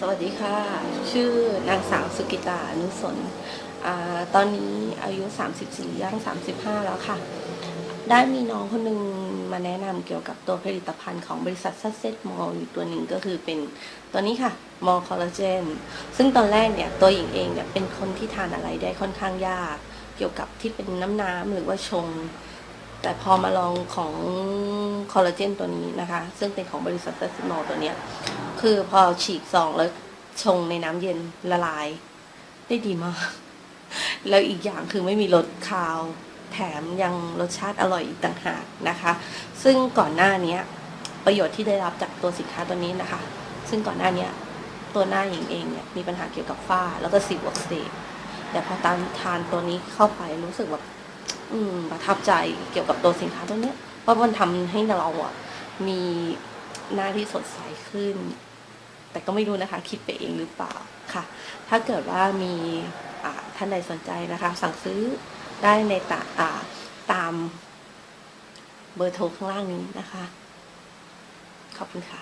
สวัสดีค่ะ ชื่อนางสาวสุกิตาอนุสนอตอนนี้อายุ 34ย่าง35 แล้วค่ะ ได้มีน้องคนหนึ่งมาแนะนำเกี่ยวกับตัวผลิตภัณฑ์ของบริษัทซัสเซตมอลอยู่ตัวหนึ่งก็คือเป็นตัวนี้ค่ะ มอลคอลลาเจน ซึ่งตอนแรกเนี่ย ตัวหญิงเองเนี่ย เป็นคนที่ทานอะไรได้ค่อนข้างยาก เกี่ยวกับที่เป็นน้ำน้ำหรือว่าชง แต่พอมาลองของคอลลาเจนตัวนี้นะคะ ซึ่งเป็นของบริษัทเซตมอลตัวเนี้ย คือพอฉีกซองแล้วชงในน้ำเย็นละลาย ได้ดีมาก แล้วอีกอย่างคือไม่มีรสคาว แถมยังรสชาติอร่อยอีกต่างหากนะคะ ซึ่งก่อนหน้านี้ประโยชน์ที่ได้รับจากตัวสินค้าตัวนี้นะคะ ซึ่งก่อนหน้านี้ตัวหน้าหญิงเองเนี่ยมีปัญหาเกี่ยวกับฝ้าแล้วก็สิวอักเสบแต่พอตามทานตัวนี้เข้าไปรู้สึกแบบ อืมประทับใจเกี่ยวกับตัวสินค้าตัวเนี้ยเพราะมันทำให้เราอะ มีหน้าที่สดใสขึ้น แต่ก็ไม่รู้นะคะ คิดไปเองหรือเปล่าค่ะ ถ้าเกิดว่ามีอ่าท่านใดสนใจนะคะ สั่งซื้อได้ในตาอ่าตามเบอร์โทรข้างล่างนี้นะคะ ขอบคุณค่ะ